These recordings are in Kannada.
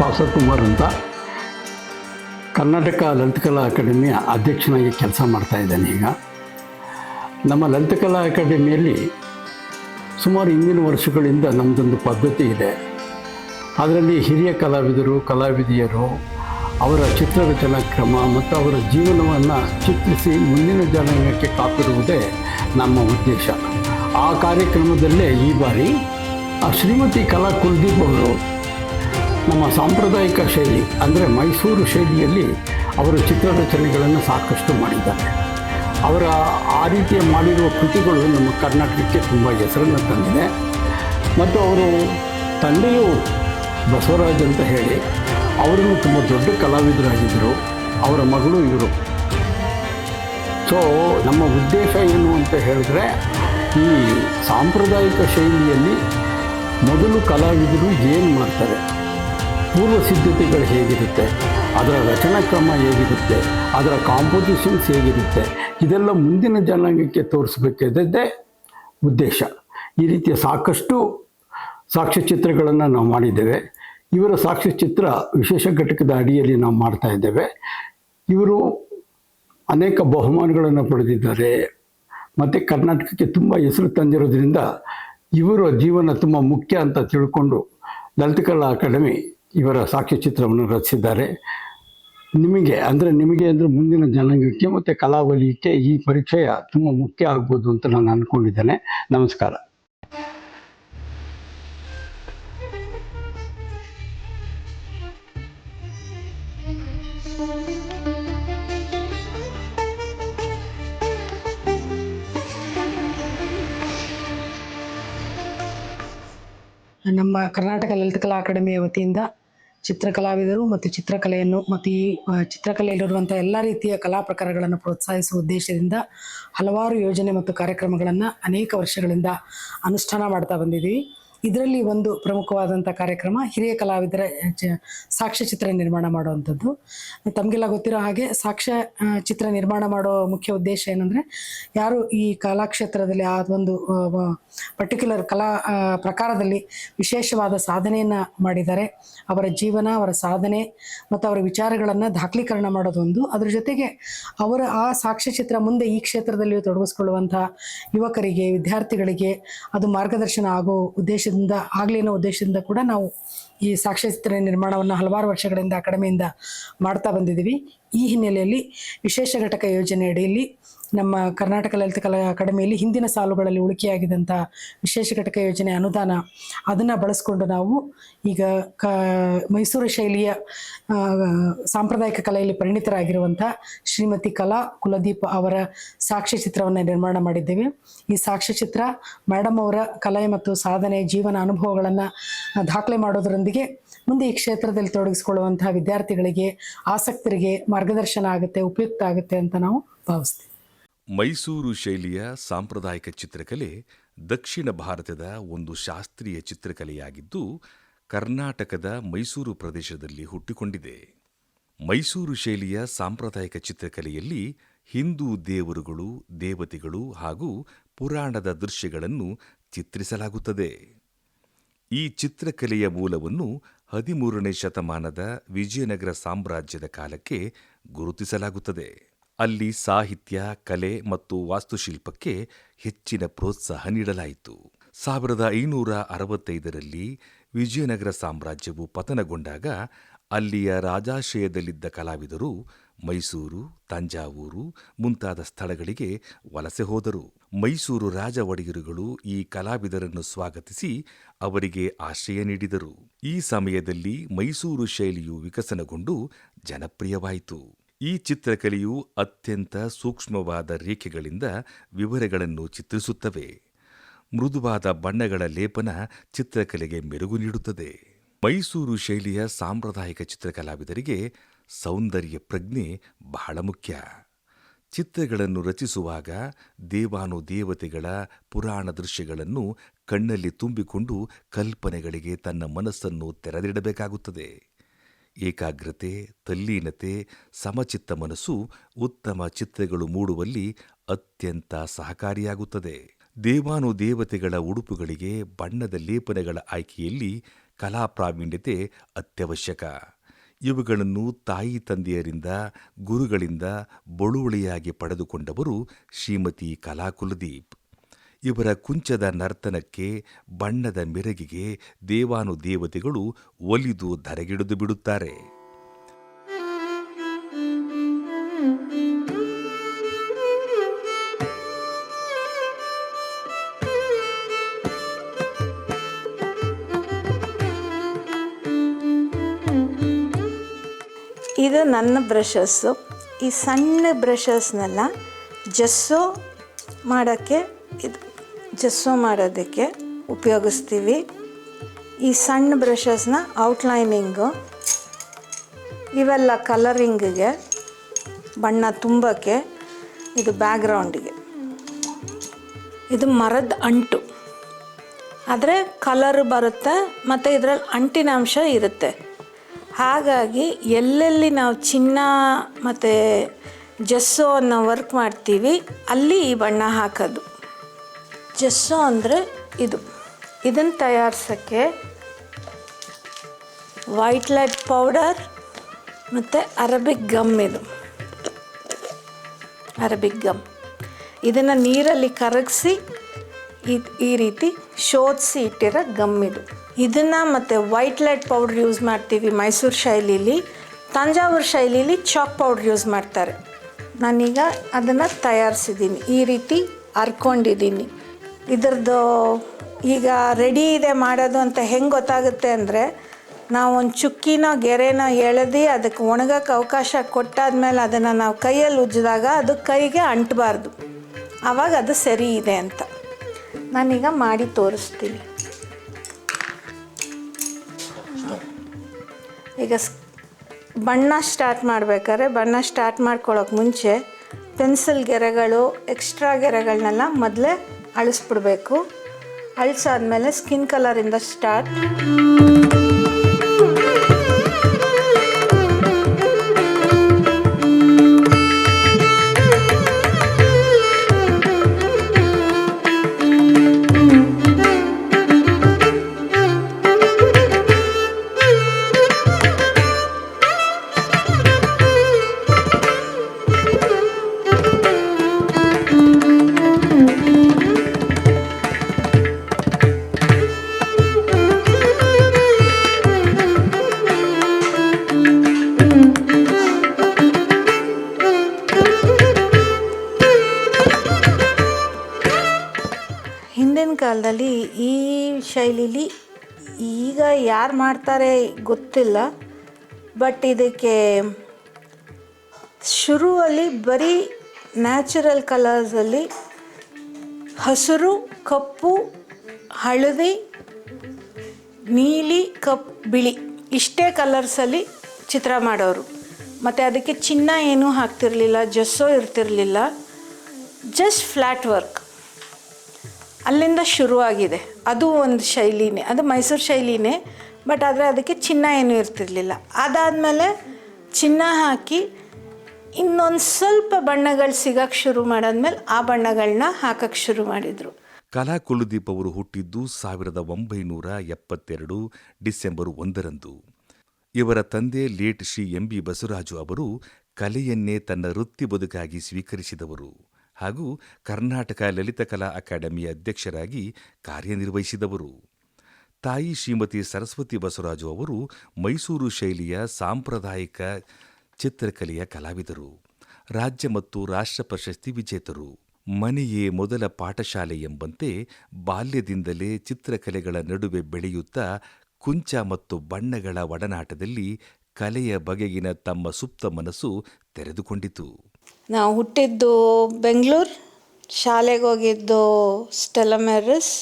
ಕುಮಾರ್ ಅಂತ. ಕರ್ನಾಟಕ ಲಲಿತಕಲಾ ಅಕಾಡೆಮಿಯ ಅಧ್ಯಕ್ಷನಾಗಿ ಕೆಲಸ ಮಾಡ್ತಾ ಇದ್ದೇನೆ ಈಗ. ನಮ್ಮ ಲಲಿತಕಲಾ ಅಕಾಡೆಮಿಯಲ್ಲಿ ಸುಮಾರು ಹಿಂದಿನ ವರ್ಷಗಳಿಂದ ನಮ್ಮದೊಂದು ಪದ್ಧತಿ ಇದೆ. ಅದರಲ್ಲಿ ಹಿರಿಯ ಕಲಾವಿದರು, ಕಲಾವಿದೆಯರು ಅವರ ಚಿತ್ರರಚನಾ ಕ್ರಮ ಮತ್ತು ಅವರ ಜೀವನವನ್ನು ಚಿತ್ರಿಸಿ ಮುಂದಿನ ಜನಾಂಗಕ್ಕೆ ಕಾಪಿರುವುದೇ ನಮ್ಮ ಉದ್ದೇಶ. ಆ ಕಾರ್ಯಕ್ರಮದಲ್ಲೇ ಈ ಬಾರಿ ಶ್ರೀಮತಿ ಕಲಾ ಕುಲ್ದೀಪ್ ಅವರು ನಮ್ಮ ಸಾಂಪ್ರದಾಯಿಕ ಶೈಲಿ, ಅಂದರೆ ಮೈಸೂರು ಶೈಲಿಯಲ್ಲಿ ಅವರು ಚಿತ್ರರಚನೆಗಳನ್ನು ಸಾಕಷ್ಟು ಮಾಡಿದ್ದಾರೆ. ಅವರ ಆ ರೀತಿಯ ಮಾಡಿರುವ ಕೃತಿಗಳು ನಮ್ಮ ಕರ್ನಾಟಕಕ್ಕೆ ತುಂಬ ಹೆಸರನ್ನು ತಂದಿದೆ. ಮತ್ತು ಅವರು ತಂದೆಯು ಬಸವರಾಜ್ ಅಂತ ಹೇಳಿ, ಅವರನ್ನು ತುಂಬ ದೊಡ್ಡ ಕಲಾವಿದರಾಗಿದ್ದರು. ಅವರ ಮಗಳು ಇವರು. ಸೊ ನಮ್ಮ ಉದ್ದೇಶ ಏನು ಅಂತ ಹೇಳಿದ್ರೆ, ಈ ಸಾಂಪ್ರದಾಯಿಕ ಶೈಲಿಯಲ್ಲಿ ಮೊದಲು ಕಲಾವಿದರು ಏನು ಮಾಡ್ತಾರೆ? ಪೂರ್ವ ಸಿದ್ಧತೆಗಳು ಹೇಗಿರುತ್ತೆ, ಅದರ ರಚನಾ ಕ್ರಮ ಹೇಗಿರುತ್ತೆ, ಅದರ ಕಾಂಪೋಸಿಷನ್ಸ್ ಹೇಗಿರುತ್ತೆ, ಇದೆಲ್ಲ ಮುಂದಿನ ಜನಾಂಗಕ್ಕೆ ತೋರಿಸ್ಬೇಕಾದದ್ದೇ ಉದ್ದೇಶ. ಈ ರೀತಿಯ ಸಾಕಷ್ಟು ಸಾಕ್ಷ್ಯಚಿತ್ರಗಳನ್ನು ನಾವು ಮಾಡಿದ್ದೇವೆ. ಇವರ ಸಾಕ್ಷ್ಯಚಿತ್ರ ವಿಶೇಷ ಘಟಕದ ಅಡಿಯಲ್ಲಿ ನಾವು ಮಾಡ್ತಾ ಇದ್ದೇವೆ. ಇವರು ಅನೇಕ ಬಹುಮಾನಗಳನ್ನು ಪಡೆದಿದ್ದಾರೆ. ಮತ್ತು ಕರ್ನಾಟಕಕ್ಕೆ ತುಂಬ ಹೆಸರು ತಂದಿರೋದ್ರಿಂದ ಇವರ ಜೀವನ ತುಂಬ ಮುಖ್ಯ ಅಂತ ತಿಳ್ಕೊಂಡು ಲಲಿತಕಲಾ ಅಕಾಡೆಮಿ ಇವರ ಸಾಕ್ಷ್ಯಚಿತ್ರವನ್ನು ರಚಿಸಿದ್ದಾರೆ. ನಿಮಗೆ, ಅಂದರೆ ನಿಮಗೆ ಅಂದರೆ ಮುಂದಿನ ಜನಾಂಗಕ್ಕೆ ಮತ್ತು ಕಲಾವಲಿಯಕ್ಕೆ ಈ ಪರಿಚಯ ತುಂಬ ಮುಖ್ಯ ಆಗ್ಬೋದು ಅಂತ ನಾನು ಅಂದ್ಕೊಂಡಿದ್ದೇನೆ ನಮಸ್ಕಾರ. ನಮ್ಮ ಕರ್ನಾಟಕ ಲಲಿತಕಲಾ ಅಕಾಡೆಮಿಯ ವತಿಯಿಂದ ಚಿತ್ರಕಲಾವಿದರು ಮತ್ತು ಚಿತ್ರಕಲೆಯನ್ನು ಮತ್ತು ಈ ಚಿತ್ರಕಲೆಯಲ್ಲಿರುವಂಥ ಎಲ್ಲ ರೀತಿಯ ಕಲಾ ಪ್ರಕಾರಗಳನ್ನು ಪ್ರೋತ್ಸಾಹಿಸುವ ಉದ್ದೇಶದಿಂದ ಹಲವಾರು ಯೋಜನೆ ಮತ್ತು ಕಾರ್ಯಕ್ರಮಗಳನ್ನು ಅನೇಕ ವರ್ಷಗಳಿಂದ ಅನುಷ್ಠಾನ ಮಾಡ್ತಾ ಬಂದಿದ್ದೀವಿ. ಇದರಲ್ಲಿ ಒಂದು ಪ್ರಮುಖವಾದಂಥ ಕಾರ್ಯಕ್ರಮ ಹಿರಿಯ ಕಲಾವಿದರ ಸಾಕ್ಷ್ಯ ಸಾಕ್ಷ್ಯಚಿತ್ರ ನಿರ್ಮಾಣ ಮಾಡುವಂಥದ್ದು. ತಮಗೆಲ್ಲ ಗೊತ್ತಿರೋ ಹಾಗೆ ಸಾಕ್ಷ್ಯ ಚಿತ್ರ ನಿರ್ಮಾಣ ಮಾಡೋ ಮುಖ್ಯ ಉದ್ದೇಶ ಏನಂದರೆ ಯಾರು ಈ ಕಲಾಕ್ಷೇತ್ರದಲ್ಲಿ ಆ ಒಂದು ಪರ್ಟಿಕ್ಯುಲರ್ ಕಲಾ ಪ್ರಕಾರದಲ್ಲಿ ವಿಶೇಷವಾದ ಸಾಧನೆಯನ್ನು ಮಾಡಿದ್ದಾರೆ ಅವರ ಜೀವನ, ಅವರ ಸಾಧನೆ ಮತ್ತು ಅವರ ವಿಚಾರಗಳನ್ನು ದಾಖಲೀಕರಣ ಮಾಡೋದೊಂದು ಅದ್ರ ಜೊತೆಗೆ ಅವರ ಆ ಸಾಕ್ಷ್ಯಚಿತ್ರ ಮುಂದೆ ಈ ಕ್ಷೇತ್ರದಲ್ಲಿ ತೊಡಗಿಸ್ಕೊಳ್ಳುವಂಥ ಯುವಕರಿಗೆ, ವಿದ್ಯಾರ್ಥಿಗಳಿಗೆ ಅದು ಮಾರ್ಗದರ್ಶನ ಆಗೋ ಉದ್ದೇಶದಿಂದ ಆಗಲಿ ಅನ್ನೋ ಉದ್ದೇಶದಿಂದ ಕೂಡ ನಾವು ಈ ಸಾಕ್ಷ್ಯಚಿತ್ರ ನಿರ್ಮಾಣವನ್ನು ಹಲವಾರು ವರ್ಷಗಳಿಂದ ಅಕಾಡೆಮಿಯಿಂದ ಮಾಡ್ತಾ ಬಂದಿದ್ದೀವಿ. ಈ ಹಿನ್ನೆಲೆಯಲ್ಲಿ ವಿಶೇಷ ಘಟಕ ಯೋಜನೆ ಅಡಿಯಲ್ಲಿ ನಮ್ಮ ಕರ್ನಾಟಕ ಲಲಿತಕಲಾ ಅಕಾಡೆಮಿಯಲ್ಲಿ ಹಿಂದಿನ ಸಾಲುಗಳಲ್ಲಿ ಉಳಿಕೆಯಾಗಿದ್ದಂಥ ವಿಶೇಷ ಘಟಕ ಯೋಜನೆ ಅನುದಾನ ಅದನ್ನು ಬಳಸ್ಕೊಂಡು ನಾವು ಈಗ ಕ ಮೈಸೂರು ಶೈಲಿಯ ಸಾಂಪ್ರದಾಯಿಕ ಕಲೆಯಲ್ಲಿ ಪರಿಣಿತರಾಗಿರುವಂಥ ಶ್ರೀಮತಿ ಕಲಾ ಕುಲದೀಪ್ ಅವರ ಸಾಕ್ಷ್ಯಚಿತ್ರವನ್ನು ನಿರ್ಮಾಣ ಮಾಡಿದ್ದೇವೆ. ಈ ಸಾಕ್ಷ್ಯಚಿತ್ರ ಮೇಡಮ್ ಅವರ ಕಲೆ ಮತ್ತು ಸಾಧನೆ ಜೀವನ ಅನುಭವಗಳನ್ನು ದಾಖಲೆ ಮಾಡೋದರೊಂದಿಗೆ ಮುಂದೆ ಈ ಕ್ಷೇತ್ರದಲ್ಲಿ ತೊಡಗಿಸಿಕೊಳ್ಳುವಂತಹ ವಿದ್ಯಾರ್ಥಿಗಳಿಗೆ ಆಸಕ್ತರಿಗೆ ಮಾರ್ಗದರ್ಶನ ಆಗುತ್ತೆ, ಉಪಯುಕ್ತ ಆಗುತ್ತೆ ಅಂತ ನಾವು ಭಾವಿಸ್ತೀವಿ. ಮೈಸೂರು ಶೈಲಿಯ ಸಾಂಪ್ರದಾಯಿಕ ಚಿತ್ರಕಲೆ ದಕ್ಷಿಣ ಭಾರತದ ಒಂದು ಶಾಸ್ತ್ರೀಯ ಚಿತ್ರಕಲೆಯಾಗಿದ್ದು, ಕರ್ನಾಟಕದ ಮೈಸೂರು ಪ್ರದೇಶದಲ್ಲಿ ಹುಟ್ಟಿಕೊಂಡಿದೆ. ಮೈಸೂರು ಶೈಲಿಯ ಸಾಂಪ್ರದಾಯಿಕ ಚಿತ್ರಕಲೆಯಲ್ಲಿ ಹಿಂದೂ ದೇವರುಗಳು, ದೇವತೆಗಳು ಹಾಗೂ ಪುರಾಣದ ದೃಶ್ಯಗಳನ್ನು ಚಿತ್ರಿಸಲಾಗುತ್ತದೆ. ಈ ಚಿತ್ರಕಲೆಯ ಮೂಲವನ್ನು ಹದಿಮೂರನೇ ಶತಮಾನದ ವಿಜಯನಗರ ಸಾಮ್ರಾಜ್ಯದ ಕಾಲಕ್ಕೆ ಗುರುತಿಸಲಾಗುತ್ತದೆ. ಅಲ್ಲಿ ಸಾಹಿತ್ಯ, ಕಲೆ ಮತ್ತು ವಾಸ್ತುಶಿಲ್ಪಕ್ಕೆ ಹೆಚ್ಚಿನ ಪ್ರೋತ್ಸಾಹ ನೀಡಲಾಯಿತು. ಸಾವಿರದ ಐನೂರ ಅರವತ್ತೈದರಲ್ಲಿ ವಿಜಯನಗರ ಸಾಮ್ರಾಜ್ಯವು ಪತನಗೊಂಡಾಗ ಅಲ್ಲಿಯ ರಾಜಾಶ್ರಯದಲ್ಲಿದ್ದ ಕಲಾವಿದರು ಮೈಸೂರು, ತಂಜಾವೂರು ಮುಂತಾದ ಸ್ಥಳಗಳಿಗೆ ವಲಸೆ ಹೋದರು. ಮೈಸೂರು ರಾಜ ಒಡೆಯರುಗಳು ಈ ಕಲಾವಿದರನ್ನು ಸ್ವಾಗತಿಸಿ ಅವರಿಗೆ ಆಶ್ರಯ ನೀಡಿದರು. ಈ ಸಮಯದಲ್ಲಿ ಮೈಸೂರು ಶೈಲಿಯು ವಿಕಸನಗೊಂಡು ಜನಪ್ರಿಯವಾಯಿತು. ಈ ಚಿತ್ರಕಲೆಯು ಅತ್ಯಂತ ಸೂಕ್ಷ್ಮವಾದ ರೇಖೆಗಳಿಂದ ವಿವರಗಳನ್ನು ಚಿತ್ರಿಸುತ್ತವೆ. ಮೃದುವಾದ ಬಣ್ಣಗಳ ಲೇಪನ ಚಿತ್ರಕಲೆಗೆ ಮೆರುಗು ನೀಡುತ್ತದೆ. ಮೈಸೂರು ಶೈಲಿಯ ಸಾಂಪ್ರದಾಯಿಕ ಚಿತ್ರಕಲಾವಿದರಿಗೆ ಸೌಂದರ್ಯ ಪ್ರಜ್ಞೆ ಬಹಳ ಮುಖ್ಯ. ಚಿತ್ರಗಳನ್ನು ರಚಿಸುವಾಗ ದೇವಾನುದೇವತೆಗಳ ಪುರಾಣ ದೃಶ್ಯಗಳನ್ನು ಕಣ್ಣಲ್ಲಿ ತುಂಬಿಕೊಂಡು ಕಲ್ಪನೆಗಳಿಗೆ ತನ್ನ ಮನಸ್ಸನ್ನು ತೆರೆದಿಡಬೇಕಾಗುತ್ತದೆ. ಏಕಾಗ್ರತೆ, ತಲ್ಲೀನತೆ, ಸಮಚಿತ್ತ ಮನಸ್ಸು, ಉತ್ತಮ ಚಿತ್ರಗಳು ಮೂಡುವಲ್ಲಿ ಅತ್ಯಂತ ಸಹಕಾರಿಯಾಗುತ್ತದೆ. ದೇವಾನುದೇವತೆಗಳ ಉಡುಪುಗಳಿಗೆ ಬಣ್ಣದ ಲೇಪನಗಳ ಆಯ್ಕೆಯಲ್ಲಿ ಕಲಾ ಪ್ರಾವೀಣ್ಯತೆ ಅತ್ಯವಶ್ಯಕ. ಇವುಗಳನ್ನು ತಾಯಿ ತಂದೆಯರಿಂದ, ಗುರುಗಳಿಂದ ಬಳುವಳಿಯಾಗಿ ಪಡೆದುಕೊಂಡವರು ಶ್ರೀಮತಿ ಕಲಾ ಕುಲದೀಪ್ ಇವರ ಕುಂಚದ ನರ್ತನಕ್ಕೆ, ಬಣ್ಣದ ಮೆರಗಿಗೆ ದೇವಾನುದೇವತೆಗಳು ಒಲಿದು ಧರೆಗಿಡಿದು ಬಿಡುತ್ತಾರೆ. ಇದು ನನ್ನ ಬ್ರಷಸ್ಸು. ಈ ಸಣ್ಣ ಬ್ರಷಸ್ನೆಲ್ಲ ಜಸ್ಸು ಮಾಡೋಕ್ಕೆ ಜಸ್ಸೋ ಮಾಡೋದಕ್ಕೆ ಉಪಯೋಗಿಸ್ತೀವಿ. ಈ ಸಣ್ಣ ಬ್ರಷಸ್ನ ಔಟ್ಲೈನಿಂಗು, ಇವೆಲ್ಲ ಕಲರಿಂಗಿಗೆ, ಬಣ್ಣ ತುಂಬಕ್ಕೆ, ಇದು ಬ್ಯಾಗ್ರೌಂಡಿಗೆ. ಇದು ಮರದ ಅಂಟು. ಆದರೆ ಕಲರ್ ಬರುತ್ತೆ ಮತ್ತು ಇದರಲ್ಲಿ ಅಂಟಿನ ಅಂಶ ಇರುತ್ತೆ. ಹಾಗಾಗಿ ಎಲ್ಲೆಲ್ಲಿ ನಾವು ಚಿನ್ನ ಮತ್ತು ಜಸ್ಸು ಅನ್ನೋ ವರ್ಕ್ ಮಾಡ್ತೀವಿ, ಅಲ್ಲಿ ಈ ಬಣ್ಣ ಹಾಕೋದು. ಜಸ್ಸೋ ಅಂದರೆ ಇದು. ಇದನ್ನು ತಯಾರಿಸೋಕ್ಕೆ ವೈಟ್ ಲೈಟ್ ಪೌಡರ್ ಮತ್ತು ಅರಬಿಕ್ ಗಮ್ ಇದು. ಅರಬಿಕ್ ಗಮ್ ಇದನ್ನು ನೀರಲ್ಲಿ ಕರಗಿಸಿ ಈ ರೀತಿ ಶೋಧಿಸಿ ಇಟ್ಟಿರೋ ಗಮ್ ಇದು. ಇದನ್ನು ಮತ್ತು ವೈಟ್ ಲೈಟ್ ಪೌಡ್ರ್ ಯೂಸ್ ಮಾಡ್ತೀವಿ ಮೈಸೂರು ಶೈಲಿಲಿ. ತಂಜಾವೂರು ಶೈಲಿಲಿ ಚಾಕ್ ಪೌಡ್ರ್ ಯೂಸ್ ಮಾಡ್ತಾರೆ. ನಾನೀಗ ಅದನ್ನು ತಯಾರಿಸಿದ್ದೀನಿ. ಈ ರೀತಿ ಹರ್ಕೊಂಡಿದ್ದೀನಿ ಇದ್ರದ್ದು ಈಗ ರೆಡಿ ಇದೆ ಮಾಡೋದು ಅಂತ ಹೆಂಗೆ ಗೊತ್ತಾಗುತ್ತೆ ಅಂದರೆ ನಾವು ಒಂದು ಚುಕ್ಕಿನ ಗೆರೆನ ಎಳೆದು ಅದಕ್ಕೆ ಒಣಗಕ್ಕೆ ಅವಕಾಶ ಕೊಟ್ಟಾದ್ಮೇಲೆ ಅದನ್ನು ನಾವು ಕೈಯಲ್ಲಿ ಉಜ್ಜಿದಾಗ ಅದು ಕೈಗೆ ಅಂಟಬಾರ್ದು. ಆವಾಗ ಅದು ಸರಿ ಇದೆ ಅಂತ. ನಾನೀಗ ಮಾಡಿ ತೋರಿಸ್ತೀನಿ. ಈಗ ಬಣ್ಣ ಸ್ಟಾರ್ಟ್ ಮಾಡಬೇಕಾದ್ರೆ ಬಣ್ಣ ಸ್ಟಾರ್ಟ್ ಮಾಡ್ಕೊಳ್ಳೋಕೆ ಮುಂಚೆ ಪೆನ್ಸಿಲ್ ಗೆರೆಗಳು ಎಕ್ಸ್ಟ್ರಾ ಗೆರೆಗಳನ್ನೆಲ್ಲ ಮೊದಲೇ ಅಳಿಸ್ಬಿಡ್ಬೇಕು. ಅಳಿಸಾದ್ಮೇಲೆ ಸ್ಕಿನ್ ಕಲರಿಂದ ಸ್ಟಾರ್ಟ್ ಶೈಲಿಲಿ ಈಗ ಯಾರು ಮಾಡ್ತಾರೆ ಗೊತ್ತಿಲ್ಲ ಬಟ್ ಇದಕ್ಕೆ ಶುರುವಲ್ಲಿ ಬರೀ ನ್ಯಾಚುರಲ್ ಕಲರ್ಸಲ್ಲಿ ಹಸಿರು, ಕಪ್ಪು, ಹಳದಿ, ನೀಲಿ, ಕಪ್, ಬಿಳಿ ಇಷ್ಟೇ ಕಲರ್ಸಲ್ಲಿ ಚಿತ್ರ ಮಾಡೋರು. ಮತ್ತು ಅದಕ್ಕೆ ಚಿನ್ನ ಏನೂ ಹಾಕ್ತಿರಲಿಲ್ಲ, ಜಸ್ಸೋ ಇರ್ತಿರಲಿಲ್ಲ ಜಸ್ಟ್ ಫ್ಲ್ಯಾಟ್ ವರ್ಕ್ ಅಲ್ಲಿಂದ ಶುರುವಾಗಿದೆ. ಅದು ಒಂದು ಶೈಲಿನೇ, ಅದು ಮೈಸೂರು ಶೈಲಿನೇ ಬಟ್ ಆದರೆ ಅದಕ್ಕೆ ಚಿನ್ನ ಏನೂ ಇರ್ತಿರ್ಲಿಲ್ಲ. ಅದಾದಮೇಲೆ ಚಿನ್ನ ಹಾಕಿ ಇನ್ನೊಂದು ಸ್ವಲ್ಪ ಬಣ್ಣಗಳು ಸಿಗಕ್ಕೆ ಶುರು ಮಾಡಾದ್ಮೇಲೆ ಆ ಬಣ್ಣಗಳನ್ನ ಹಾಕಕ್ಕೆ ಶುರು ಮಾಡಿದರು. ಕಲಾ ಕುಲದೀಪ್ ಅವರು ಹುಟ್ಟಿದ್ದು ಸಾವಿರದ ಒಂಬೈನೂರ ಎಪ್ಪತ್ತೆರಡು ಡಿಸೆಂಬರ್ ಒಂದರಂದು. ಇವರ ತಂದೆ late Shri M B Basavaraju ಅವರು ಕಲೆಯನ್ನೇ ತನ್ನ ವೃತ್ತಿ ಬದುಕಾಗಿ ಸ್ವೀಕರಿಸಿದವರು. ಹಾಗೂ ಕರ್ನಾಟಕ ಲಲಿತಕಲಾ ಅಕಾಡೆಮಿಯ ಅಧ್ಯಕ್ಷರಾಗಿ ಕಾರ್ಯನಿರ್ವಹಿಸಿದವರು. ತಾಯಿ ಶ್ರೀಮತಿ ಸರಸ್ವತಿ ಬಸವರಾಜು ಅವರು ಮೈಸೂರು ಶೈಲಿಯ ಸಾಂಪ್ರದಾಯಿಕ ಚಿತ್ರಕಲೆಯ ಕಲಾವಿದರು. ರಾಜ್ಯ ಮತ್ತು ರಾಷ್ಟ್ರ ಪ್ರಶಸ್ತಿ ವಿಜೇತರು. ಮನೆಯೇ ಮೊದಲ ಪಾಠಶಾಲೆ ಎಂಬಂತೆ ಬಾಲ್ಯದಿಂದಲೇ ಚಿತ್ರಕಲೆಗಳ ನಡುವೆ ಬೆಳೆಯುತ್ತಾ ಕುಂಚ ಮತ್ತು ಬಣ್ಣಗಳ ಒಡನಾಟದಲ್ಲಿ ಕಲೆಯ ಬಗೆಗಿನ ತಮ್ಮ ಸುಪ್ತ ಮನಸ್ಸು ತೆರೆದುಕೊಂಡಿತು. ನಾವು ಹುಟ್ಟಿದ್ದು ಬೆಂಗಳೂರು, ಶಾಲೆಗೆ ಹೋಗಿದ್ದು ಸ್ಟೆಲಮೆರಿಸ್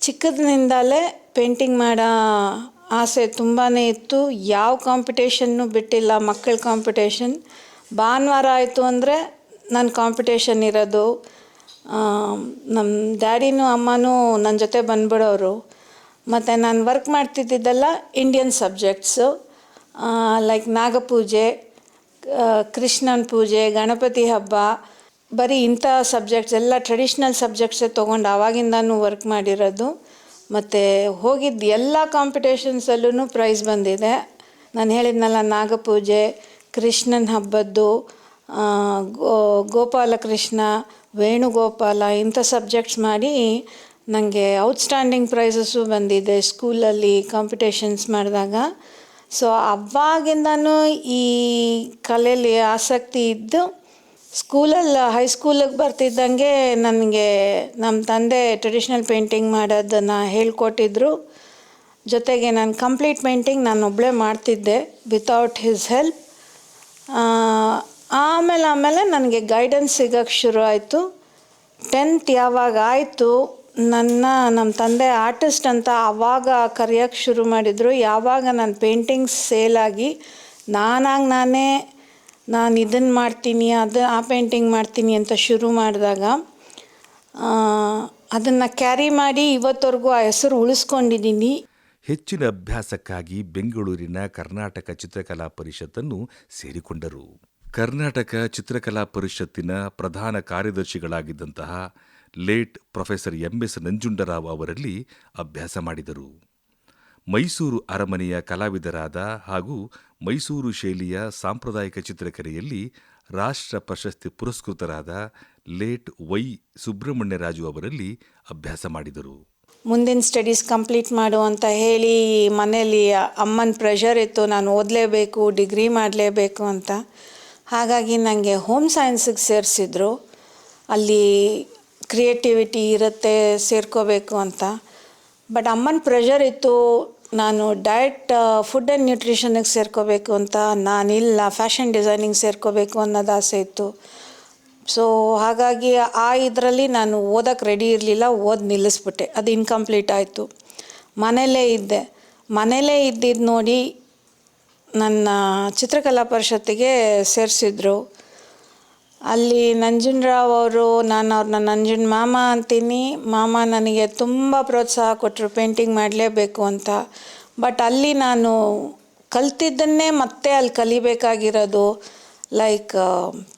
ಚಿಕ್ಕದಿನಿಂದಲೇ ಪೇಂಟಿಂಗ್ ಮಾಡೋ ಆಸೆ ತುಂಬಾ ಇತ್ತು. ಯಾವ ಕಾಂಪಿಟೇಷನ್ನು ಬಿಟ್ಟಿಲ್ಲ ಮಕ್ಕಳ ಕಾಂಪಿಟೇಷನ್ ಭಾನುವಾರ ಆಯಿತು ಅಂದರೆ ನನ್ನ ಕಾಂಪಿಟೇಷನ್ ಇರೋದು. ನಮ್ಮ ಡ್ಯಾಡಿನೂ ಅಮ್ಮನೂ ನನ್ನ ಜೊತೆ ಬಂದ್ಬಿಡೋರು. ಮತ್ತು ನಾನು ವರ್ಕ್ ಮಾಡ್ತಿದ್ದಿದ್ದೆಲ್ಲ ಇಂಡಿಯನ್ ಸಬ್ಜೆಕ್ಟ್ಸು ಲೈಕ್ ನಾಗಪೂಜೆ ಕೃಷ್ಣನ ಪೂಜೆ, ಗಣಪತಿ ಹಬ್ಬ, ಬರೀ ಇಂಥ ಸಬ್ಜೆಕ್ಟ್ಸ್ ಎಲ್ಲ ಟ್ರೆಡಿಷ್ನಲ್ ಸಬ್ಜೆಕ್ಟ್ಸೇ ತೊಗೊಂಡು ಆವಾಗಿಂದನೂ ವರ್ಕ್ ಮಾಡಿರೋದು. ಮತ್ತು ಹೋಗಿದ್ದ ಎಲ್ಲ ಕಾಂಪಿಟೇಷನ್ಸಲ್ಲೂ ಪ್ರೈಸ್ ಬಂದಿದೆ. ನಾನು ಹೇಳಿದ್ನಲ್ಲ, ನಾಗಪೂಜೆ, ಕೃಷ್ಣನ ಹಬ್ಬದ್ದು ಗೋ- ಗೋಪಾಲಕೃಷ್ಣ, ವೇಣುಗೋಪಾಲ, ಇಂಥ ಸಬ್ಜೆಕ್ಟ್ಸ್ ಮಾಡಿ ನನಗೆ ಔಟ್ಸ್ಟ್ಯಾಂಡಿಂಗ್ ಪ್ರೈಸಸ್ಸು ಬಂದಿದೆ ಸ್ಕೂಲಲ್ಲಿ ಕಾಂಪಿಟೇಷನ್ಸ್ ಮಾಡಿದಾಗ. ಸೊ ಅವಾಗಿಂದನೂ ಈ ಕಲೆಯಲ್ಲಿ ಆಸಕ್ತಿ ಇದ್ದು ಸ್ಕೂಲಲ್ಲಿ ಹೈಸ್ಕೂಲಿಗೆ ಬರ್ತಿದ್ದಂಗೆ ನನಗೆ ನಮ್ಮ ತಂದೆ ಟ್ರೆಡಿಷ್ನಲ್ ಪೇಂಟಿಂಗ್ ಮಾಡೋದನ್ನು ಹೇಳ್ಕೊಟ್ಟಿದ್ರು. ಜೊತೆಗೆ ನಾನು ಕಂಪ್ಲೀಟ್ ಪೇಂಟಿಂಗ್ ನಾನು ಒಬ್ಬಳೇ ಮಾಡ್ತಿದ್ದೆ ವಿತೌಟ್ ಹಿಸ್ ಹೆಲ್ಪ್ ಆಮೇಲೆ ಆಮೇಲೆ ನನಗೆ ಗೈಡೆನ್ಸ್ ಸಿಗೋಕ್ಕೆ ಶುರು ಆಯಿತು. ಟೆಂತ್ ಯಾವಾಗ ಆಯಿತು ನನ್ನ ನಮ್ಮ ತಂದೆ ಆರ್ಟಿಸ್ಟ್ ಅಂತ ಆವಾಗ ಕರೆಯೋಕ್ಕೆ ಶುರು ಮಾಡಿದರು. ಯಾವಾಗ ನನ್ನ ಪೇಂಟಿಂಗ್ಸ್ ಸೇಲಾಗಿ ನಾನಾಗಿ ನಾನೇ, ನಾನು ಇದನ್ನು ಮಾಡ್ತೀನಿ, ಅದು, ಆ ಪೇಂಟಿಂಗ್ ಮಾಡ್ತೀನಿ ಅಂತ ಶುರು ಮಾಡಿದಾಗ ಅದನ್ನು ಕ್ಯಾರಿ ಮಾಡಿ ಇವತ್ತವರೆಗೂ ಆ ಹೆಸರು ಉಳಿಸ್ಕೊಂಡಿದ್ದೀನಿ ಹೆಚ್ಚಿನ ಅಭ್ಯಾಸಕ್ಕಾಗಿ ಬೆಂಗಳೂರಿನ ಕರ್ನಾಟಕ ಚಿತ್ರಕಲಾ ಪರಿಷತ್ತನ್ನು ಸೇರಿಕೊಂಡರು. ಕರ್ನಾಟಕ ಚಿತ್ರಕಲಾ ಪರಿಷತ್ತಿನ ಪ್ರಧಾನ ಕಾರ್ಯದರ್ಶಿಗಳಾಗಿದ್ದಂತಹ late professor M S Nanjundarao ಅವರಲ್ಲಿ ಅಭ್ಯಾಸ ಮಾಡಿದರು. ಮೈಸೂರು ಅರಮನೆಯ ಕಲಾವಿದರಾದ ಹಾಗೂ ಮೈಸೂರು ಶೈಲಿಯ ಸಾಂಪ್ರದಾಯಿಕ ಚಿತ್ರಕಲೆಯಲ್ಲಿ ರಾಷ್ಟ್ರ ಪ್ರಶಸ್ತಿ ಪುರಸ್ಕೃತರಾದ ಲೇಟ್ ವೈ ಸುಬ್ರಹ್ಮಣ್ಯರಾಜು ಅವರಲ್ಲಿ ಅಭ್ಯಾಸ ಮಾಡಿದರು. ಮುಂದಿನ ಸ್ಟಡೀಸ್ ಕಂಪ್ಲೀಟ್ ಮಾಡು ಅಂತ ಹೇಳಿ ಮನೆಯಲ್ಲಿ ಅಮ್ಮನ ಪ್ರೆಷರ್ ಇತ್ತು, ನಾನು ಓದಲೇಬೇಕು, ಡಿಗ್ರಿ ಮಾಡಲೇಬೇಕು ಅಂತ. ಹಾಗಾಗಿ ನನಗೆ ಹೋಮ್ ಸೈನ್ಸಿಗೆ ಸೇರಿಸಿದ್ರು. ಅಲ್ಲಿ ಕ್ರಿಯೇಟಿವಿಟಿ ಇರುತ್ತೆ, ಸೇರ್ಕೋಬೇಕು ಅಂತ. ಬಟ್ ಅಮ್ಮನ ಪ್ರೆಷರ್ ಇತ್ತು, ನಾನು ಡಯಟ್ ಫುಡ್ ಆ್ಯಂಡ್ ನ್ಯೂಟ್ರಿಷನ್ಗೆ ಸೇರ್ಕೋಬೇಕು ಅಂತ ನಾನಿಲ್ಲ ಫ್ಯಾಷನ್ ಡಿಸೈನಿಂಗ್ ಸೇರ್ಕೋಬೇಕು ಅನ್ನೋದು ಆಸೆ ಇತ್ತು. ಸೊ ಹಾಗಾಗಿ ಆ ಇದರಲ್ಲಿ ನಾನು ಓದೋಕ್ಕೆ ರೆಡಿ ಇರಲಿಲ್ಲ, ಓದಿ ನಿಲ್ಲಿಸ್ಬಿಟ್ಟೆ. ಅದು ಇನ್ಕಂಪ್ಲೀಟ್ ಆಯಿತು. ಮನೆಯಲ್ಲೇ ಇದ್ದೆ. ಮನೆಯಲ್ಲೇ ಇದ್ದಿದ್ದು ನೋಡಿ ನನ್ನ ಚಿತ್ರಕಲಾ ಪರಿಷತ್ತಿಗೆ ಸೇರಿಸಿದ್ರು. ಅಲ್ಲಿ ನಂಜುನರಾವ್ ಅವರು, ನಾನು ಅವ್ರನ್ನ ನಂಜುನ್ ಮಾಮ ಅಂತೀನಿ. ಮಾಮ ನನಗೆ ತುಂಬ ಪ್ರೋತ್ಸಾಹ ಕೊಟ್ಟರು ಪೇಂಟಿಂಗ್ ಮಾಡಲೇಬೇಕು ಅಂತ. ಬಟ್ ಅಲ್ಲಿ ನಾನು ಕಲ್ತಿದ್ದನ್ನೇ ಮತ್ತೆ ಅಲ್ಲಿ ಕಲಿಬೇಕಾಗಿರೋದು ಲೈಕ್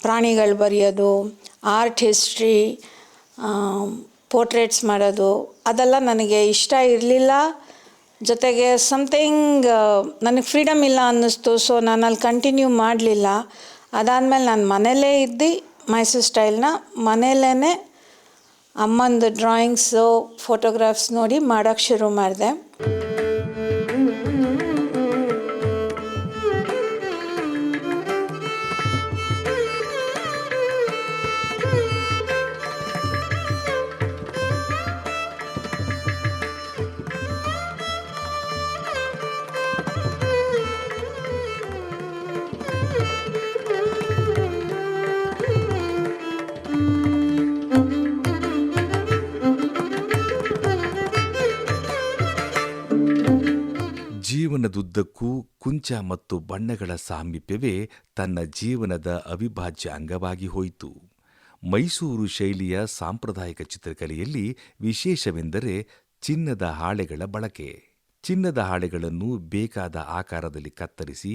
ಪ್ರಾಣಿಗಳು ಬರೆಯೋದು ಆರ್ಟ್ ಹಿಸ್ಟ್ರಿ ಪೋರ್ಟ್ರೇಟ್ಸ್ ಮಾಡೋದು, ಅದೆಲ್ಲ ನನಗೆ ಇಷ್ಟ ಇರಲಿಲ್ಲ. ಜೊತೆಗೆ ಸಮಥಿಂಗ್ ನನಗೆ ಫ್ರೀಡಮ್ ಇಲ್ಲ ಅನ್ನಿಸ್ತು ಸೊ ನಾನು ಅಲ್ಲಿ ಕಂಟಿನ್ಯೂ ಮಾಡಲಿಲ್ಲ. ಅದಾದಮೇಲೆ ನಾನು ಮನೇಲೇ ಇದ್ದು ಮೈಸೂರು ಸ್ಟೈಲ್ನ. ಮನೆಯಲ್ಲೇ ಅಮ್ಮಂದು ಡ್ರಾಯಿಂಗ್ಸು ಫೋಟೋಗ್ರಾಫ್ಸ್ ನೋಡಿ ಮಾಡೋಕ್ಕೆ ಶುರು ಮಾಡಿದೆ. ಜೀವನದುದ್ದಕ್ಕೂ ಕುಂಚ ಮತ್ತು ಬಣ್ಣಗಳ ಸಾಮೀಪ್ಯವೇ ತನ್ನ ಜೀವನದ ಅವಿಭಾಜ್ಯ ಅಂಗವಾಗಿ ಹೋಯಿತು. ಮೈಸೂರು ಶೈಲಿಯ ಸಾಂಪ್ರದಾಯಿಕ ಚಿತ್ರಕಲೆಯಲ್ಲಿ ವಿಶೇಷವೆಂದರೆ ಚಿನ್ನದ ಹಾಳೆಗಳ ಬಳಕೆ. ಚಿನ್ನದ ಹಾಳೆಗಳನ್ನು ಬೇಕಾದ ಆಕಾರದಲ್ಲಿ ಕತ್ತರಿಸಿ,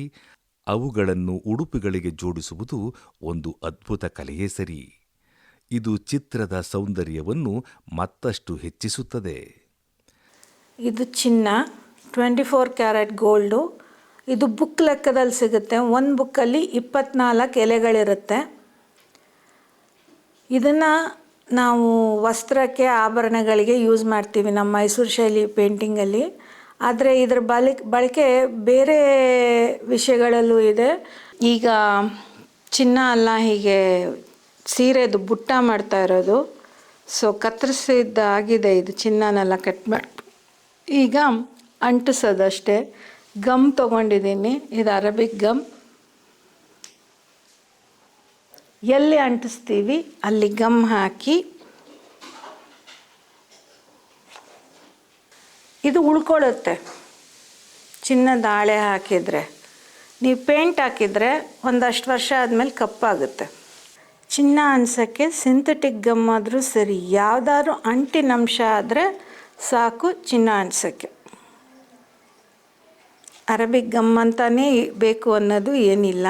ಅವುಗಳನ್ನು ಉಡುಪುಗಳಿಗೆ ಜೋಡಿಸುವುದು ಒಂದು ಅದ್ಭುತ ಕಲೆಯೇ ಸರಿ. ಇದು ಚಿತ್ರದ ಸೌಂದರ್ಯವನ್ನು ಮತ್ತಷ್ಟು ಹೆಚ್ಚಿಸುತ್ತದೆ. ಇದು ಚಿನ್ನ ಟ್ವೆಂಟಿ ಫೋರ್ ಕ್ಯಾರೆಟ್ ಗೋಲ್ಡು ಇದು ಬುಕ್ ಲೆಕ್ಕದಲ್ಲಿ ಸಿಗುತ್ತೆ. ಒಂದು ಬುಕ್ಕಲ್ಲಿ ಇಪ್ಪತ್ನಾಲ್ಕು ಎಲೆಗಳಿರುತ್ತೆ. ಇದನ್ನು ನಾವು ವಸ್ತ್ರಕ್ಕೆ ಆಭರಣಗಳಿಗೆ ಯೂಸ್ ಮಾಡ್ತೀವಿ ನಮ್ಮ ಮೈಸೂರು ಶೈಲಿ ಪೇಂಟಿಂಗಲ್ಲಿ ಆದರೆ ಇದರ ಬಳಕೆ ಬಳಕೆ ಬೇರೆ ವಿಷಯಗಳಲ್ಲೂ ಇದೆ. ಈಗ ಚಿನ್ನ ಅಲ್ಲ ಹೀಗೆ ಸೀರೆದು ಬುಟ್ಟ ಮಾಡ್ತಾ ಇರೋದು. ಸೊ ಕತ್ತರಿಸಿದ್ದಾಗಿದೆ ಇದು ಚಿನ್ನನೆಲ್ಲ ಕಟ್ ಮಾಡಿ, ಈಗ ಅಂಟಿಸೋದಷ್ಟೇ. ಗಮ್ ತೊಗೊಂಡಿದ್ದೀನಿ. ಇದು ಅರಬಿಕ್ ಗಮ್. ಎಲ್ಲಿ ಅಂಟಿಸ್ತೀವಿ? ಅಲ್ಲಿ ಗಮ್ ಹಾಕಿ. ಇದು ಉಳ್ಕೊಳ್ಳುತ್ತೆ. ಚಿನ್ನದ ಹಾಳೆ ಹಾಕಿದರೆ. ನೀವು ಪೇಂಟ್ ಹಾಕಿದರೆ ಒಂದಷ್ಟು ವರ್ಷ ಆದಮೇಲೆ ಕಪ್ಪಾಗುತ್ತೆ. ಚಿನ್ನ ಅನ್ಸೋಕ್ಕೆ ಸಿಂಥೆಟಿಕ್ ಗಮ್ ಆದರೂ ಸರಿ, ಯಾವುದಾದ್ರೂ ಅಂಟಿನಂಶ ಆದರೆ ಸಾಕು ಚಿನ್ನ ಅನ್ಸೋಕ್ಕೆ. ಅರಬಿಕ್ ಗಮ್ ಅಂತಾನೇ ಬೇಕು ಅನ್ನೋದು ಏನಿಲ್ಲ.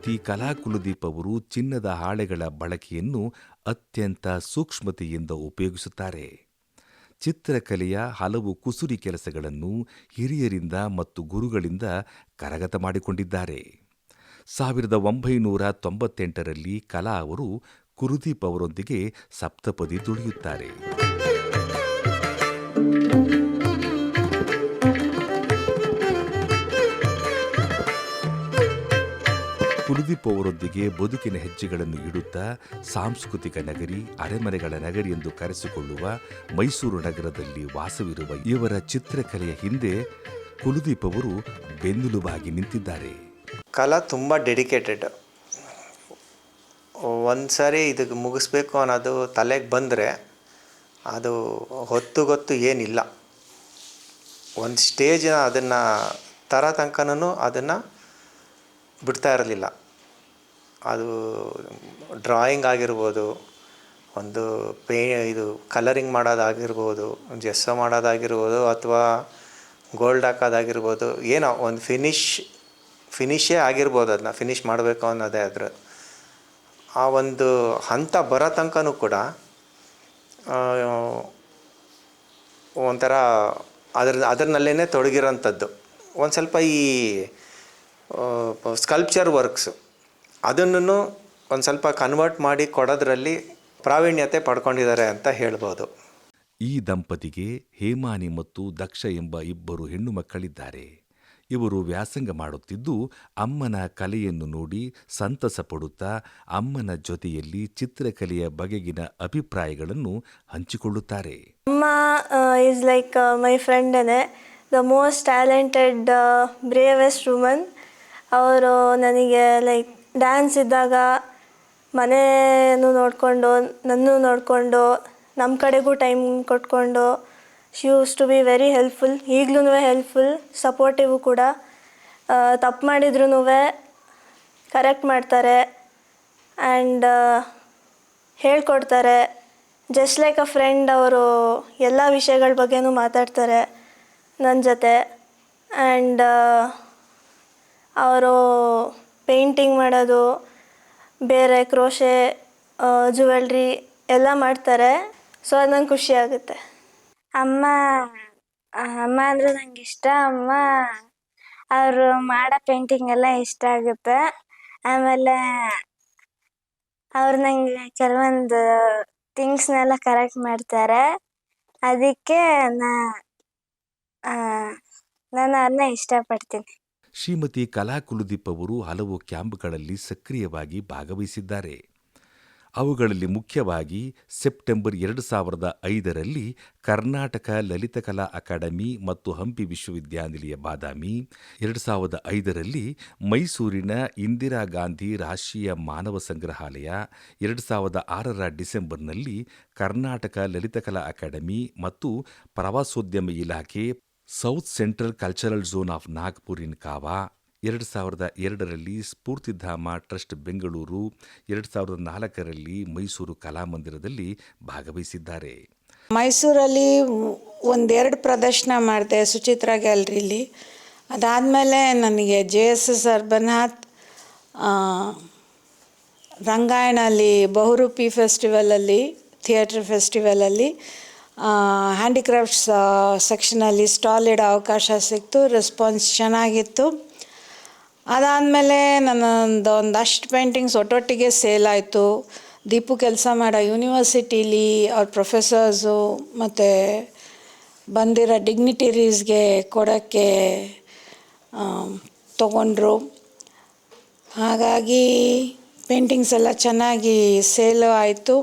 ಶ್ರೀಮತಿ ಅವರು ಚಿನ್ನದ ಹಾಳೆಗಳ ಬಳಕೆಯನ್ನು ಅತ್ಯಂತ ಸೂಕ್ಷ್ಮತೆಯಿಂದ ಉಪಯೋಗಿಸುತ್ತಾರೆ. ಚಿತ್ರಕಲೆಯ ಹಲವು ಕುಸುರಿ ಕೆಲಸಗಳನ್ನು ಹಿರಿಯರಿಂದ ಮತ್ತು ಗುರುಗಳಿಂದ ಕರಗತ ಮಾಡಿಕೊಂಡಿದ್ದಾರೆ. ಸಾವಿರದ ಒಂಬೈನೂರ ತೊಂಬತ್ತೆಂಟರಲ್ಲಿ ಕಲಾ ಅವರು ಕುರುದೀಪ್ ಅವರೊಂದಿಗೆ ಸಪ್ತಪದಿ ತುಳಿಯುತ್ತಾರೆ ಕುಲದೀಪ್ ಬದುಕಿನ ಹೆಜ್ಜೆಗಳನ್ನು ಇಡುತ್ತಾ ಸಾಂಸ್ಕೃತಿಕ ನಗರಿ, ಅರೆಮನೆಗಳ ನಗರಿ ಎಂದು ಕರೆಸಿಕೊಳ್ಳುವ ಮೈಸೂರು ನಗರದಲ್ಲಿ ವಾಸವಿರುವ ಇವರ ಚಿತ್ರಕಲೆಯ ಹಿಂದೆ ಕುಲದೀಪ್ ಅವರು ಬೆನ್ನುಲುಬಾಗಿ ನಿಂತಿದ್ದಾರೆ. ಕಲಾ ತುಂಬ ಡೆಡಿಕೇಟೆಡ್. ಒಂದು ಸಾರಿ ಇದಕ್ಕೆ ಮುಗಿಸ್ಬೇಕು ಅನ್ನೋದು ತಲೆಗೆ ಬಂದರೆ ಅದು ಹೊತ್ತು ಗೊತ್ತು ಏನಿಲ್ಲ. ಒಂದು ಸ್ಟೇಜ್ ಅದನ್ನು ತರ ತನಕನೂ ಅದನ್ನು ಬಿಡ್ತಾ ಇರಲಿಲ್ಲ. ಅದು ಡ್ರಾಯಿಂಗ್ ಆಗಿರ್ಬೋದು, ಒಂದು ಪೇ ಇದು ಕಲರಿಂಗ್ ಮಾಡೋದಾಗಿರ್ಬೋದು ಜೆಸ್ಸೋ ಮಾಡೋದಾಗಿರ್ಬೋದು, ಅಥವಾ ಗೋಲ್ಡ್ ಹಾಕೋದಾಗಿರ್ಬೋದು, ಏನೋ ಒಂದು ಫಿನಿಶ್ ಫಿನಿಶೇ ಆಗಿರ್ಬೋದು ಅದನ್ನ ಫಿನಿಶ್ ಮಾಡಬೇಕು ಅನ್ನೋದೇ ಅದ್ರ ಆ ಒಂದು ಹಂತ ಬರೋ ತನಕನೂ ಕೂಡ ಒಂಥರ ಅದ್ರ ಅದರಲ್ಲೇ ತೊಡಗಿರೋಂಥದ್ದು. ಒಂದು ಸ್ವಲ್ಪ ಈ ಸ್ಕಲ್ಪ್ಚರ್ ವರ್ಕ್ಸು ಅದನ್ನು ಒಂದು ಸ್ವಲ್ಪ ಕನ್ವರ್ಟ್ ಮಾಡಿ ಕೊಡೋದ್ರಲ್ಲಿ ಪ್ರಾವೀಣ್ಯತೆ ಪಡ್ಕೊಂಡಿದ್ದಾರೆ ಅಂತ ಹೇಳ್ಬೋದು. ಈ ದಂಪತಿಗೆ ಹೇಮಾನಿ ಮತ್ತು ದಕ್ಷ ಎಂಬ ಇಬ್ಬರು ಹೆಣ್ಣು ಮಕ್ಕಳಿದ್ದಾರೆ. ಇವರು ವ್ಯಾಸಂಗ ಮಾಡುತ್ತಿದ್ದು ಅಮ್ಮನ ಕಲೆಯನ್ನು ನೋಡಿ ಸಂತಸ ಪಡುತ್ತಾ ಅಮ್ಮನ ಜೊತೆಯಲ್ಲಿ ಚಿತ್ರಕಲೆಯ ಬಗೆಗಿನ ಅಭಿಪ್ರಾಯಗಳನ್ನು ಹಂಚಿಕೊಳ್ಳುತ್ತಾರೆ. ಅಮ್ಮ is like my friend the most talented bravest woman talented ಅವರು ನನಗೆ ಲೈಕ್ ಡ್ಯಾನ್ಸ್ ಇದ್ದಾಗ ಮನೇನು ನೋಡಿಕೊಂಡು ನನ್ನೂ ನೋಡಿಕೊಂಡು ನಮ್ಮ ಕಡೆಗೂ ಟೈಮ್ ಕೊಟ್ಕೊಂಡು she used to be very helpful ಈಗ್ಲೂ ಹೆಲ್ಪ್ಫುಲ್ ಸಪೋರ್ಟಿವ್ ಕೂಡ. ತಪ್ಪು ಮಾಡಿದ್ರೂ ಕರೆಕ್ಟ್ ಮಾಡ್ತಾರೆ ಆ್ಯಂಡ್ ಹೇಳ್ಕೊಡ್ತಾರೆ. ಜಸ್ಟ್ ಲೈಕ್ ಅ ಫ್ರೆಂಡ್ ಅವರು ಎಲ್ಲ ವಿಷಯಗಳ ಬಗ್ಗೆನೂ ಮಾತಾಡ್ತಾರೆ ನನ್ನ ಜೊತೆ. ಆ್ಯಂಡ್ ಅವರು ಪೇಂಟಿಂಗ್ ಮಾಡೋದು, ಬೇರೆ ಕ್ರೋಶೆ ಜುವೆಲ್ರಿ ಎಲ್ಲ ಮಾಡ್ತಾರೆ. ಸೊ ಅದು ನಂಗೆ ಖುಷಿ ಆಗುತ್ತೆ. ಅಮ್ಮ ಅಮ್ಮ ಅಂದ್ರೆ ನಂಗೆ ಇಷ್ಟ. ಅಮ್ಮ, ಅವರು ಮಾಡೋ ಪೇಂಟಿಂಗ್ ಎಲ್ಲ ಇಷ್ಟ ಆಗುತ್ತೆ. ಆಮೇಲೆ ಅವ್ರು ನಂಗೆ ಕೆಲವೊಂದು ಥಿಂಗ್ಸ್ನೆಲ್ಲ ಕರೆಕ್ಟ್ ಮಾಡ್ತಾರೆ. ಅದಕ್ಕೆ ನಾ ನಾನು ಅವ್ರನ್ನ ಇಷ್ಟಪಡ್ತೀನಿ. ಶ್ರೀಮತಿ ಕಲಾ ಕುಲದೀಪ್ ಅವರು ಹಲವು ಕ್ಯಾಂಪ್ಗಳಲ್ಲಿ ಸಕ್ರಿಯವಾಗಿ ಭಾಗವಹಿಸಿದ್ದಾರೆ. ಅವುಗಳಲ್ಲಿ ಮುಖ್ಯವಾಗಿ ಸೆಪ್ಟೆಂಬರ್ ಎರಡು ಸಾವಿರದ ಐದರಲ್ಲಿ ಕರ್ನಾಟಕ ಲಲಿತಕಲಾ ಅಕಾಡೆಮಿ ಮತ್ತು ಹಂಪಿ ವಿಶ್ವವಿದ್ಯಾನಿಲಯ ಬಾದಾಮಿ, ಎರಡು ಸಾವಿರದ ಐದರಲ್ಲಿ ಮೈಸೂರಿನ ಇಂದಿರಾ ಗಾಂಧಿ ರಾಷ್ಟ್ರೀಯ ಮಾನವ ಸಂಗ್ರಹಾಲಯ, ಎರಡು ಸಾವಿರದ ಆರರ ಡಿಸೆಂಬರ್ನಲ್ಲಿ ಕರ್ನಾಟಕ ಲಲಿತಕಲಾ ಅಕಾಡೆಮಿ ಮತ್ತು ಪ್ರವಾಸೋದ್ಯಮ ಇಲಾಖೆ south central cultural zone of Nagpur ಕಾವಾ ಎರಡು ಸಾವಿರದ ಎರಡರಲ್ಲಿ ಸ್ಫೂರ್ತಿಧಾಮ ಟ್ರಸ್ಟ್ ಬೆಂಗಳೂರು ಎರಡು ಸಾವಿರದ ನಾಲ್ಕರಲ್ಲಿ ಮೈಸೂರು ಕಲಾಮಂದಿರದಲ್ಲಿ ಭಾಗವಹಿಸಿದ್ದಾರೆ. ಮೈಸೂರಲ್ಲಿ ಒಂದೆರಡು ಪ್ರದರ್ಶನ ಮಾಡಿದೆ ಸುಚಿತ್ರಾ ಗ್ಯಾಲ್ರಿಲಿ. ಅದಾದಮೇಲೆ ನನಗೆ ಜೆ ಎಸ್ ಎಸ್ ಅರ್ಬನಾಥ್ ರಂಗಾಯಣಲ್ಲಿ ಬಹುರೂಪಿ ಫೆಸ್ಟಿವಲಲ್ಲಿ, ಥಿಯೇಟ್ರ್ ಫೆಸ್ಟಿವಲಲ್ಲಿ ಹ್ಯಾಂಡಿಕ್ರಾಫ್ಟ್ಸ್ ಸೆಕ್ಷನಲ್ಲಿ ಸ್ಟಾಲ್ ಇಡೋ ಅವಕಾಶ ಸಿಕ್ತು ರೆಸ್ಪಾನ್ಸ್ ಚೆನ್ನಾಗಿತ್ತು. ಅದಾದಮೇಲೆ ನನ್ನೊಂದು ಒಂದಷ್ಟು ಪೇಂಟಿಂಗ್ಸ್ ಒಟ್ಟೊಟ್ಟಿಗೆ ಸೇಲ್ ಆಯಿತು. ದೀಪು ಕೆಲಸ ಮಾಡೋ ಯೂನಿವರ್ಸಿಟೀಲಿ ಅವ್ರ ಪ್ರೊಫೆಸರ್ಸು ಮತ್ತು ಬಂದಿರೋ ಡಿಗ್ನಿಟರೀಸ್ಗೆ ಕೊಡೋಕ್ಕೆ ತಗೊಂಡ್ರು. ಹಾಗಾಗಿ ಪೇಂಟಿಂಗ್ಸ್ ಎಲ್ಲ ಚೆನ್ನಾಗಿ ಸೇಲು ಆಯಿತು.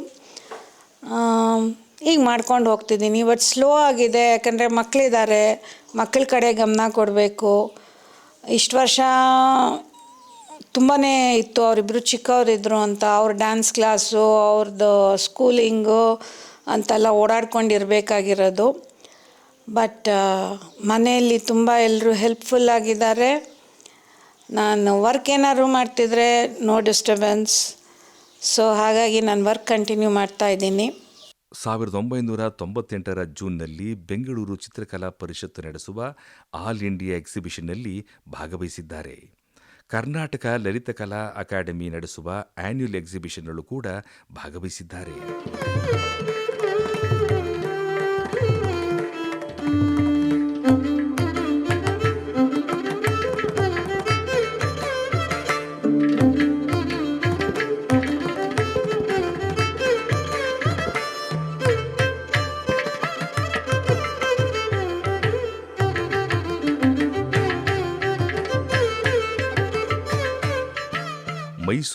ಈಗ ಮಾಡ್ಕೊಂಡು ಹೋಗ್ತಿದ್ದೀನಿ. ಬಟ್ ಸ್ಲೋ ಆಗಿದೆ. ಯಾಕಂದರೆ ಮಕ್ಕಳಿದ್ದಾರೆ ಮಕ್ಕಳ ಕಡೆ ಗಮನ ಕೊಡಬೇಕು. ಇಷ್ಟು ವರ್ಷ ತುಂಬಾ ಇತ್ತು. ಅವರಿಬ್ಬರು ಚಿಕ್ಕವರಿದ್ದರು ಅಂತ. ಅವ್ರ ಡ್ಯಾನ್ಸ್ ಕ್ಲಾಸು ಅವ್ರದ್ದು ಸ್ಕೂಲಿಂಗು ಅಂತೆಲ್ಲ ಓಡಾಡ್ಕೊಂಡಿರಬೇಕಾಗಿರೋದು. ಬಟ್ ಮನೆಯಲ್ಲಿ ತುಂಬ ಎಲ್ಲರೂ ಹೆಲ್ಪ್ಫುಲ್ ಆಗಿದ್ದಾರೆ. ನಾನು ವರ್ಕ್ ಏನಾದ್ರು ಮಾಡ್ತಿದ್ರೆ ನೋ ಡಿಸ್ಟರ್ಬೆನ್ಸ್ ಸೊ ಹಾಗಾಗಿ ನಾನು ವರ್ಕ್ ಕಂಟಿನ್ಯೂ ಮಾಡ್ತಾ ಇದ್ದೀನಿ. ಸಾವಿರದ ಒಂಬೈನೂರ ತೊಂಬತ್ತೆಂಟರ ಜೂನ್ನಲ್ಲಿ ಬೆಂಗಳೂರು ಚಿತ್ರಕಲಾ ಪರಿಷತ್ತು ನಡೆಸುವ ಆಲ್ ಇಂಡಿಯಾ ಎಕ್ಸಿಬಿಷನ್ನಲ್ಲಿ ಭಾಗವಹಿಸಿದ್ದಾರೆ. ಕರ್ನಾಟಕ ಲಲಿತಕಲಾ ಅಕಾಡೆಮಿ ನಡೆಸುವ ಆನ್ಯುಯಲ್ ಎಕ್ಸಿಬಿಷನ್ನಲ್ಲೂ ಕೂಡ ಭಾಗವಹಿಸಿದ್ದಾರೆ.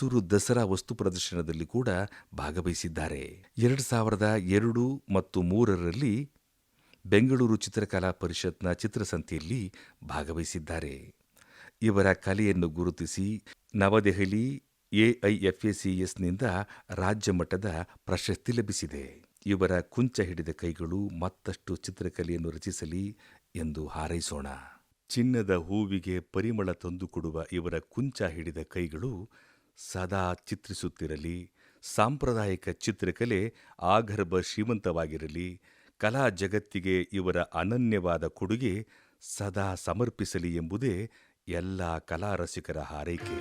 ಮೈಸೂರು ದಸರಾ ವಸ್ತು ಪ್ರದರ್ಶನದಲ್ಲಿ ಕೂಡ ಭಾಗವಹಿಸಿದ್ದಾರೆ. ಎರಡು ಸಾವಿರದ ಎರಡು ಮತ್ತು ಮೂರರಲ್ಲಿ ಬೆಂಗಳೂರು ಚಿತ್ರಕಲಾ ಪರಿಷತ್ನ ಚಿತ್ರಸಂತೆಯಲ್ಲಿ ಭಾಗವಹಿಸಿದ್ದಾರೆ. ಇವರ ಕಲೆಯನ್ನು ಗುರುತಿಸಿ ನವದೆಹಲಿ ಎಐಎಫ್ಎಸಿಎಸ್ನಿಂದ ರಾಜ್ಯ ಮಟ್ಟದ ಪ್ರಶಸ್ತಿ ಲಭಿಸಿದೆ. ಇವರ ಕುಂಚ ಹಿಡಿದ ಕೈಗಳು ಮತ್ತಷ್ಟು ಚಿತ್ರಕಲೆಯನ್ನು ರಚಿಸಲಿ ಎಂದು ಹಾರೈಸೋಣ. ಚಿನ್ನದ ಹೂವಿಗೆ ಪರಿಮಳ ತಂದುಕೊಡುವ ಇವರ ಕುಂಚ ಹಿಡಿದ ಕೈಗಳು ಸದಾ ಚಿತ್ರಿಸುತ್ತಿರಲಿ. ಸಾಂಪ್ರದಾಯಿಕ ಚಿತ್ರಕಲೆ ಆಗರ್ಭ ಶ್ರೀಮಂತವಾಗಿರಲಿ. ಕಲಾ ಜಗತ್ತಿಗೆ ಇವರ ಅನನ್ಯವಾದ ಕೊಡುಗೆ ಸದಾ ಸಮರ್ಪಿಸಲಿ ಎಂಬುದೇ ಎಲ್ಲ ಕಲಾ ರಸಿಕರ ಹಾರೈಕೆ.